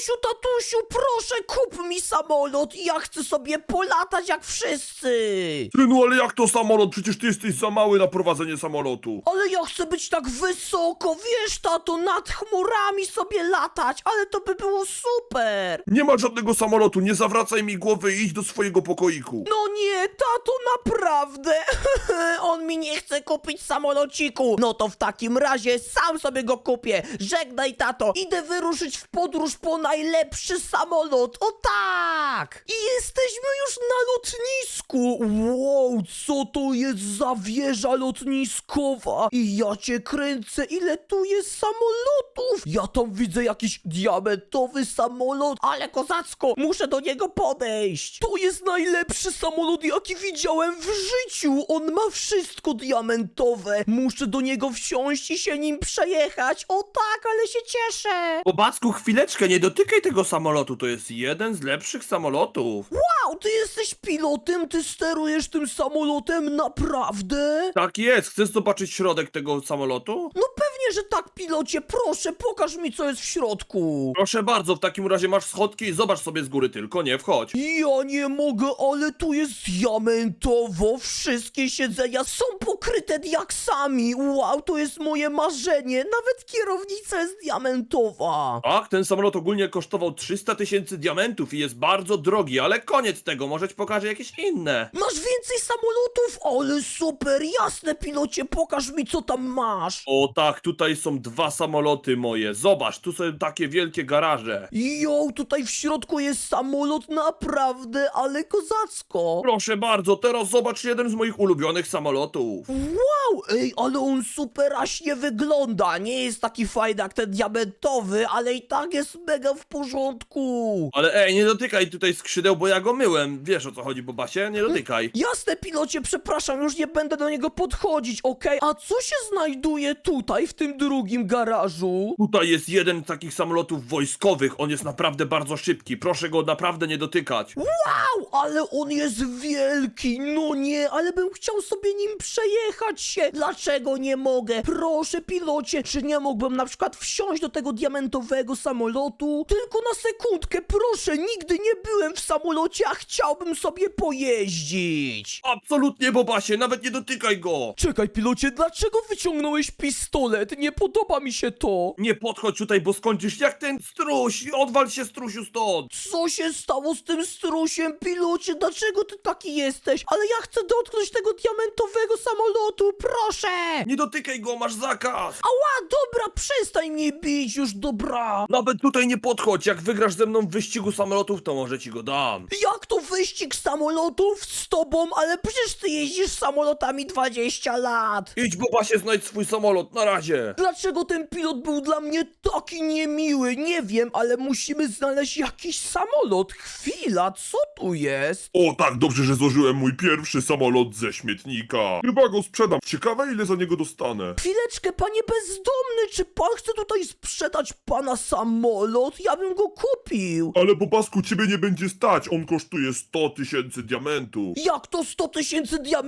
Tatusiu, tatusiu, proszę kup mi samolot. Ja chcę sobie polatać jak wszyscy. Synu, ale jak to samolot? Przecież ty jesteś za mały na prowadzenie samolotu. Ale ja chcę być tak wysoko, wiesz, tato, nad chmurami sobie latać, ale to by było super. Nie ma żadnego samolotu, nie zawracaj mi głowy i idź do swojego pokoiku. No nie, tato, naprawdę. On mi nie chce kupić samolociku. No to w takim razie sam sobie go kupię. Żegnaj, tato. Idę wyruszyć w podróż po najlepszy samolot. O tak! I jesteśmy już na lotnisku. Wow, co to jest za wieża lotniskowa? I ja cię kręcę, ile tu jest samolotów. Ja tam widzę jakiś diamentowy samolot, ale kozacko, muszę do niego podejść. To jest najlepszy samolot, jaki widziałem w życiu. On ma wszystko diamentowe. Muszę do niego wsiąść i się nim przejechać. O tak, ale się cieszę. Bobacku, chwileczkę, nie dotykaj tego samolotu, to jest jeden z lepszych samolotów. Wow, ty jesteś pilotem, ty sterujesz tym samolotem, naprawdę? Tak jest, chcesz zobaczyć środek tego samolotu? No pewnie, że tak, pilocie, proszę, pokaż mi, co jest w środku. Proszę bardzo, w takim razie masz schodki i zobacz sobie z góry tylko, nie wchodź. Ja nie mogę, ale tu jest diamentowo. Wszystkie siedzenia są pokryte diaksami. Wow, to jest moje marzenie. Nawet kierownica jest diamentowa. Tak, ten samolot ogólnie kosztował 300 tysięcy diamentów i jest bardzo drogi, ale koniec tego, może ci pokażę jakieś inne. Masz więcej samolotów? Ale super, jasne, pilocie, pokaż mi, co tam masz. O tak, tutaj są dwa samoloty moje, zobacz, tu są takie wielkie garaże. Jo, tutaj w środku jest samolot, naprawdę, ale kozacko. Proszę bardzo, teraz zobacz jeden z moich ulubionych samolotów. Wow, ej, ale on superaśnie wygląda. Nie jest taki fajny jak ten diamentowy, ale i tak jest mega w porządku. Ale ej, nie dotykaj tutaj skrzydeł, bo ja go myłem. Wiesz o co chodzi, Bobasie? Nie dotykaj. Jasne, pilocie, przepraszam, już nie będę do niego podchodzić, okej? A co się znajduje tutaj, w tym drugim garażu? Tutaj jest jeden z takich samolotów wojskowych, on jest naprawdę bardzo szybki, proszę go naprawdę nie dotykać. Wow, ale on jest wielki. No nie, ale bym chciał sobie nim przejechać się. Dlaczego nie mogę? Proszę, pilocie, czy nie mógłbym na przykład wsiąść do tego diamentowego samolotu? Tylko na sekundkę, proszę, nigdy nie byłem w samolocie, a chciałbym sobie pojeździć. Absolutnie, Bobasie, nawet nie dotykaj go. Czekaj, pilocie, dlaczego wyciągnąłeś pistolet? Nie podoba mi się to. Nie podchodź tutaj, bo skończysz jak ten struś. Odwal się, strusiu, stąd. Co się stało z tym strusiem, pilocie? Dlaczego ty taki jesteś? Ale ja chcę dotknąć tego diamentowego samolotu, proszę! Nie dotykaj go, masz zakaz. Ała, dobra, przestań mnie bić już, dobra! Nawet tutaj nie podchodź, jak wygrasz ze mną w wyścigu samolotów, to może ci go dam. Jak to wyścig samolotów z tobą? Ale przecież ty jeździsz samolotami 20 lat! Idź, Bobasie, znajdź swój samolot, na razie. Dlaczego ten pilot był dla mnie taki niemiły? Nie wiem, ale musimy znaleźć jakiś samolot. Chwila, co tu jest? O tak, dobrze, że złożyłem mój pierwszy samolot ze śmietnika. Chyba go sprzedam. Ciekawe ile za niego dostanę. Chwileczkę, panie bezdomny, czy pan chce tutaj sprzedać pana samolot? Ja bym go kupił. Ale po pasku ciebie nie będzie stać, on kosztuje 100 tysięcy diamentów. Jak to 100 tysięcy diamentów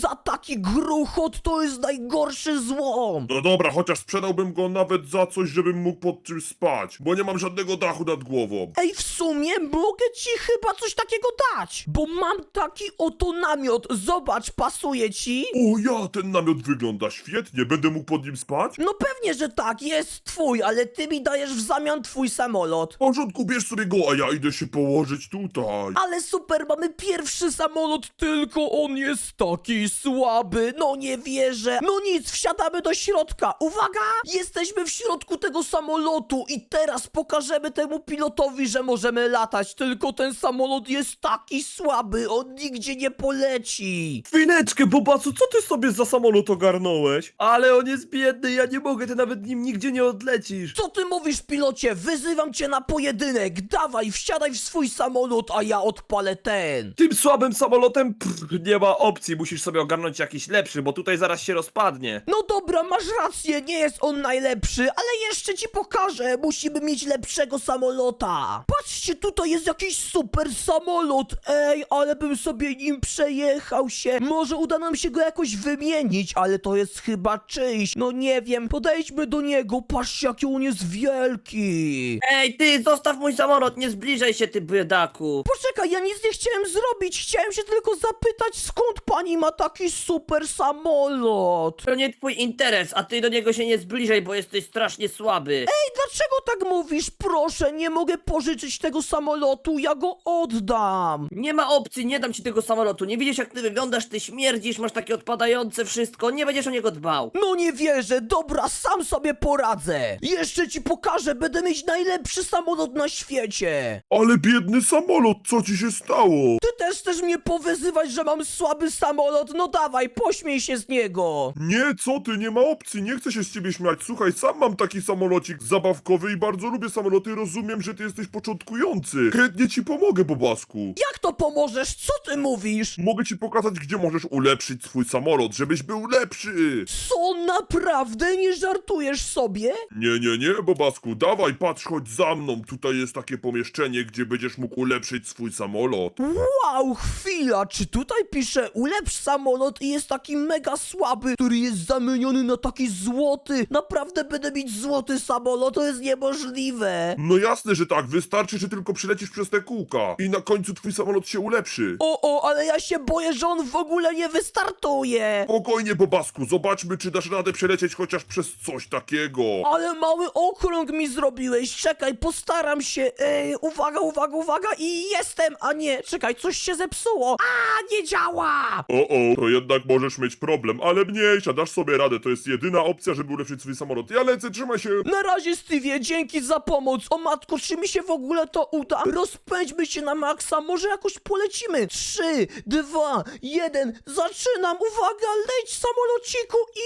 za taki gruchot? To jest najgorszy złom. No dobra, chociaż sprzedałbym go nawet za coś, żebym mógł pod czymś spać, bo nie mam żadnego dachu nad głową. Ej, w sumie mogę ci chyba coś takiego dać, bo mam taki oto namiot. Zobacz, pasuje ci? O ja, ten namiot wygląda świetnie, będę mógł pod nim spać? No pewnie, że tak, jest twój, ale ty mi dajesz w zamian twój samolot. W porządku, bierz sobie go, a ja idę się położyć tutaj. Ale super, mamy pierwszy samolot, tylko on jest taki słaby. No nie wierzę. No nic, wsiadamy do środka. Uwaga! Jesteśmy w środku tego samolotu i teraz pokażemy temu pilotowi, że możemy latać. Tylko ten samolot jest taki słaby, on nigdzie nie poleci. Chwileczkę, Bobacu, co ty sobie za samolot ogarnąłeś? Ale on jest biedny, ja nie mogę, ty nawet nim nigdzie nie odlecisz. Co ty mówisz, pilocie? Wyzywam cię na pojedynek. Dawaj, wsiadaj w swój samolot, a ja odpalę ten. Tym słabym samolotem pff, nie ma opcji, musisz sobie ogarnąć jakiś lepszy, bo tutaj zaraz się rozpadnie. No dobra, masz rację, nie jest on najlepszy, ale jeszcze ci pokażę. Musimy mieć lepszego samolota. Patrzcie, tutaj jest jakiś super samolot. Ej, ale bym sobie nim przejechał się. Może uda nam się go jakoś wymienić, ale to jest chyba czyjś. No nie wiem, podejdźmy do niego. Patrzcie, jaki on jest wielki. Ej, ty, zostaw mój samolot, nie zbliżaj się, ty biedaku. Poczekaj, ja nic nie chciałem zrobić. Chciałem się tylko zapytać, skąd pani ma taki super samolot? To nie twój interes, a ty do niego się nie zbliżaj, bo jesteś strasznie słaby. Ej, dlaczego tak mówisz? Proszę, nie mogę pożyczyć tego samolotu, ja go oddam. Nie ma opcji, nie dam ci tego samolotu. Nie widzisz jak ty wyglądasz, ty śmierdzisz, masz takie odpadające wszystko, nie będziesz o niego dbał. No nie wierzę, dobra, sam sobie poradzę. Jeszcze ci pokażę, będę mieć najlepszy samolot na świecie. Ale biedny samolot, co ci się stało? Ty też chcesz mnie powyzywać, że mam słaby samolot? No dawaj, pośmiej się z niego. Nie, co ty, nie ma opcji, nie chcę się z ciebie śmiać. Słuchaj, sam mam taki samolocik zabawkowy i bardzo lubię samoloty. Rozumiem, że ty jesteś początkujący. Chętnie ci pomogę, Bobasku. Jak to pomożesz? Co ty mówisz? Mogę ci pokazać, gdzie możesz ulepszyć swój samolot, żebyś był lepszy. Co, naprawdę? Nie żartujesz sobie? Nie, nie, nie, Bobasku, dawaj, patrz, chodź za mną. Tutaj jest takie pomieszczenie, gdzie będziesz mógł ulepszyć swój samolot. Wow, chwila, czy tutaj pisze ulepsz samolot i jest taki mega słaby, który jest zamieniony na taki złoty? Naprawdę będę mieć złoty samolot, to jest niemożliwe. No jasne, że tak, wystarczy, że tylko przylecisz przez te kółka i na końcu twój samolot się ulepszy. O, o, ale ja się boję, że on w ogóle nie wystartuje. Spokojnie, Bobasku, zobaczmy, czy dasz radę przelecieć chociaż przez coś takiego. Ale mały okrąg mi zrobiłeś, czekaj, postaram się. Ej, uwaga, uwaga, uwaga i jestem, a nie, czekaj, coś się zepsuło. A, nie działa. O, o, to jednak możesz mieć problem, ale mniejsza, dasz sobie radę, to jest jedyna opcja, żeby ulepszyć swój samolot. Ja lecę, trzymaj się. Na razie, Stevie, dzięki za pomoc. O matko, czy mi się w ogóle to uda? Rozpędźmy się na maksa, może jakoś polecimy. Trzy, dwa, jeden, zaczynam. Uwaga, leć samolociku i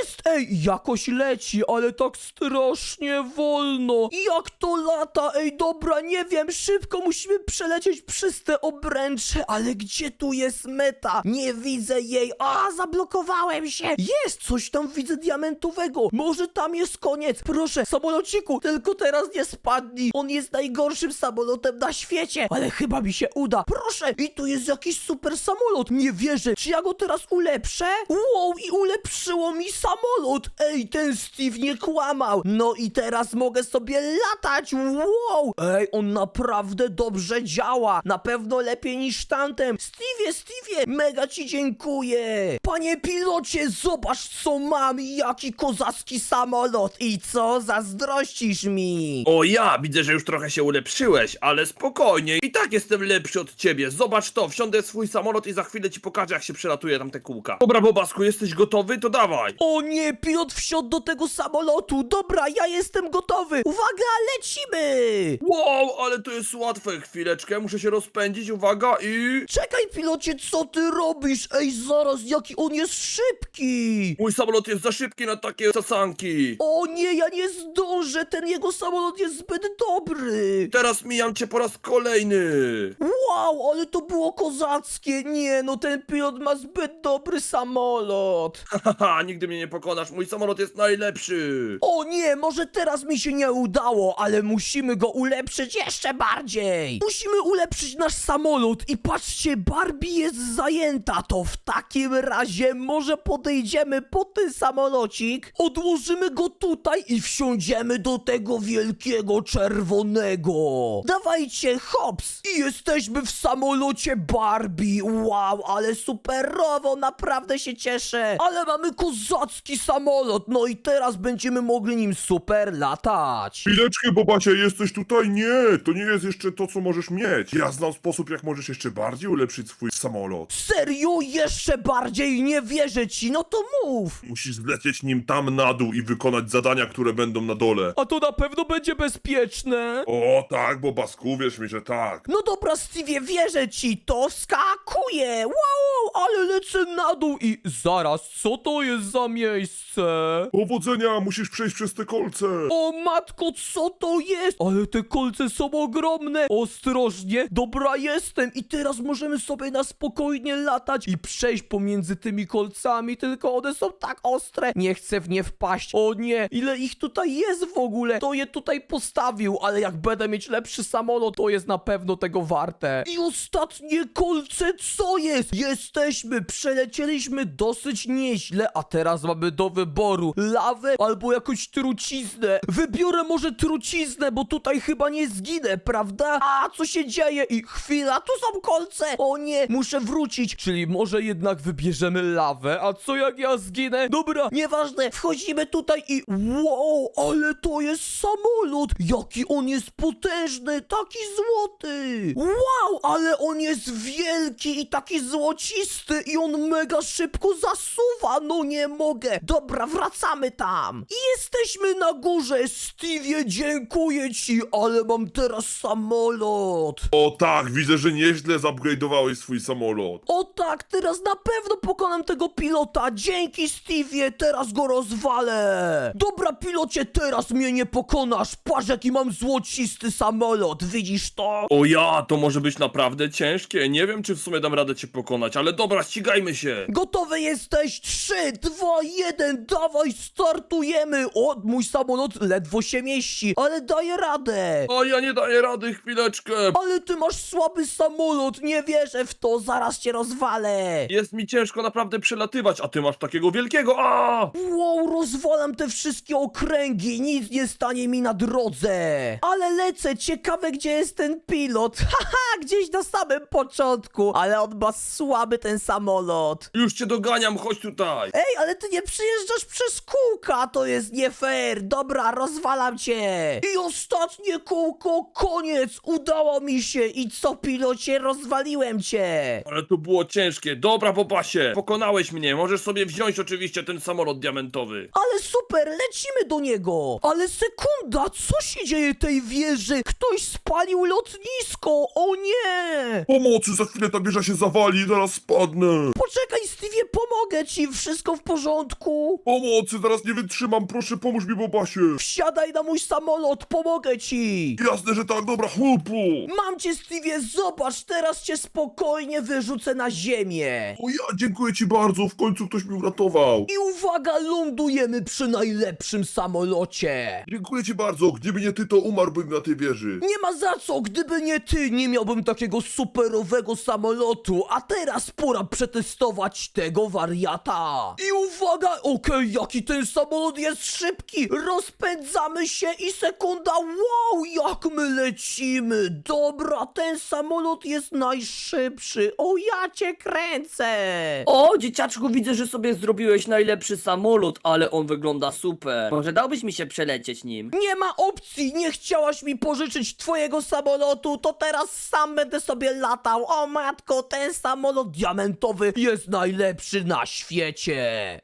jest. Ej, jakoś leci, ale tak strasznie wolno. Jak to lata? Ej, dobra, nie wiem, szybko musimy przelecieć przez te obręcze, ale gdzie tu jest meta? Nie widzę jej. A, zablokowałem się. Jest, coś tam widzę diamentowego. Może tam jest koniec. Proszę, samolociku, tylko teraz nie spadnij. On jest najgorszym samolotem na świecie, ale chyba mi się uda. Proszę, i tu jest jakiś super samolot. Nie wierzę. Czy ja go teraz ulepszę? Wow, i ulepszyło mi samolot. Ej, ten Steve nie kłamał. No i teraz mogę sobie latać. Wow. Ej, on naprawdę dobrze działa. Na pewno lepiej niż tamten. Steve, Steve, mega ci dziękuję. Panie pilocie, zobacz co mam. Jaki kozacki samolot. I co, zazdrościsz mi? O ja, widzę, że już trochę się ulepszyłeś, ale spokojnie, i tak jestem lepszy od ciebie. Zobacz to, wsiądę w swój samolot i za chwilę ci pokażę, jak się przelatuje tam te kółka. Dobra, Bobasku, jesteś gotowy? To dawaj. O nie, pilot wsiadł do tego samolotu. Dobra, ja jestem gotowy. Uwaga, lecimy. Wow, ale to jest łatwe. Chwileczkę, muszę się rozpędzić, uwaga i... Czekaj, pilocie, co ty robisz? Ej, zaraz, jaki on jest szybki! Mój samolot jest za szybki na takie sasanki. O nie, ja nie zdążę, ten jego samolot jest zbyt dobry! Teraz mijam cię po raz kolejny. Wow, ale to było kozackie! Nie, no ten pilot ma zbyt dobry samolot! Haha, nigdy mnie nie pokonasz, mój samolot jest najlepszy. O nie, może teraz mi się nie udało, ale musimy go ulepszyć jeszcze bardziej! Musimy ulepszyć nasz samolot i patrzcie, Barbie jest to w takim razie może podejdziemy po ten samolocik, odłożymy go tutaj i wsiądziemy do tego wielkiego czerwonego. Dawajcie, hops! I jesteśmy w samolocie Barbie, wow, ale superowo, naprawdę się cieszę, ale mamy kozacki samolot, no i teraz będziemy mogli nim super latać. Chwileczkę, Bobacie, jesteś tutaj? Nie, to nie jest jeszcze to, co możesz mieć. Ja znam sposób, jak możesz jeszcze bardziej ulepszyć swój samolot. Serio? Jeszcze bardziej nie wierzę ci, no to mów! Musisz zlecieć nim tam na dół i wykonać zadania, które będą na dole. A to na pewno będzie bezpieczne. O tak, Bobasku, wierz mi, że tak. No dobra, Stevie, wierzę ci, to skakuje! Wow, ale lecę na dół i zaraz, co to jest za miejsce? Powodzenia, musisz przejść przez te kolce. O matko, co to jest? Ale te kolce są ogromne! Ostrożnie, dobra jestem i teraz możemy sobie na spokojnie latać i przejść pomiędzy tymi kolcami, tylko one są tak ostre. Nie chcę w nie wpaść. O nie, ile ich tutaj jest w ogóle? To je tutaj postawił, ale jak będę mieć lepszy samolot, to jest na pewno tego warte. I ostatnie kolce, co jest? Jesteśmy, przelecieliśmy dosyć nieźle, a teraz mamy do wyboru lawę albo jakąś truciznę. Wybiorę może truciznę, bo tutaj chyba nie zginę, prawda? A co się dzieje? I chwila, tu są kolce! O nie, muszę wrócić. Czyli może jednak wybierzemy lawę, a co jak ja zginę? Dobra, nieważne, wchodzimy tutaj i wow, ale to jest samolot! Jaki on jest potężny, taki złoty! Wow, ale on jest wielki i taki złocisty i on mega szybko zasuwa, no nie mogę. Dobra, wracamy tam. I jesteśmy na górze, Stevie, dziękuję ci, ale mam teraz samolot. O tak, widzę, że nieźle zupgrade'owałeś swój samolot. O tak, teraz na pewno pokonam tego pilota. Dzięki, Stevie, teraz go rozwalę. Dobra, pilocie, teraz mnie nie pokonasz. Patrz, jaki mam złocisty samolot. Widzisz to? O ja, to może być naprawdę ciężkie. Nie wiem, czy w sumie dam radę cię pokonać, ale dobra, ścigajmy się. Gotowy jesteś? 3, 2, 1, dawaj, startujemy! O, mój samolot ledwo się mieści, ale daje radę! O, ja nie daję rady, chwileczkę. Ale ty masz słaby samolot, nie wierzę w to, zaraz cię rozwalę! Jest mi ciężko naprawdę przelatywać, a ty masz takiego wielkiego. A! Wow, rozwalam te wszystkie okręgi, nic nie stanie mi na drodze! Ale lecę, ciekawe gdzie jest ten pilot, haha, gdzieś na samym początku, ale on ma słaby ten samolot. Już cię doganiam, chodź tutaj. Ej, ale ty nie przyjeżdżasz przez kółka, to jest nie fair. Dobra, rozwalam cię. I ostatnie kółko, koniec, udało mi się. I co, pilocie, rozwaliłem cię. Ale to było ciężkie. Dobra, popasie. Pokonałeś mnie. Możesz sobie wziąć oczywiście ten samolot diamentowy. Ale super, lecimy do niego. Ale sekunda, co się dzieje tej wieży? Ktoś spalił lotnisko, o nie. Pomocy, za chwilę ta wieża się zawali, zaraz spadnę. Poczekaj, Stevie, pomogę ci, wszystko w porządku. Pomocy, zaraz nie wytrzymam, proszę pomóż mi, Bobasie. Wsiadaj na mój samolot, pomogę ci. Jasne, że tak, dobra, chłopu. Mam cię, Stevie, zobacz, teraz cię spokojnie wyrzucę na ziemię. O ja, dziękuję ci bardzo, w końcu ktoś mnie uratował. I uwaga, lądujemy przy najlepszym samolocie. Dziękuję ci bardzo, gdyby nie ty, to umarłbym na tej wieży. Nie ma za co, gdyby nie ty, nie miałbym takiego superowego samolotu, a teraz pora przetestować tego wariata. I uwaga, okej, jaki ten samolot jest szybki, rozpędzamy się i sekunda, wow, jak my lecimy. Dobra, ten samolot jest najszybszy, o ja cię kręcę. O, dzieciaczku, widzę, że sobie zrobiłeś najlepszy samolot, ale on wygląda super. Może dałbyś mi się przelecieć nim? Nie ma opcji, nie chciałaś mi pożyczyć twojego samolotu, to teraz sam będę sobie latał. O matko, ten samolot diamentowy jest najlepszy na świecie.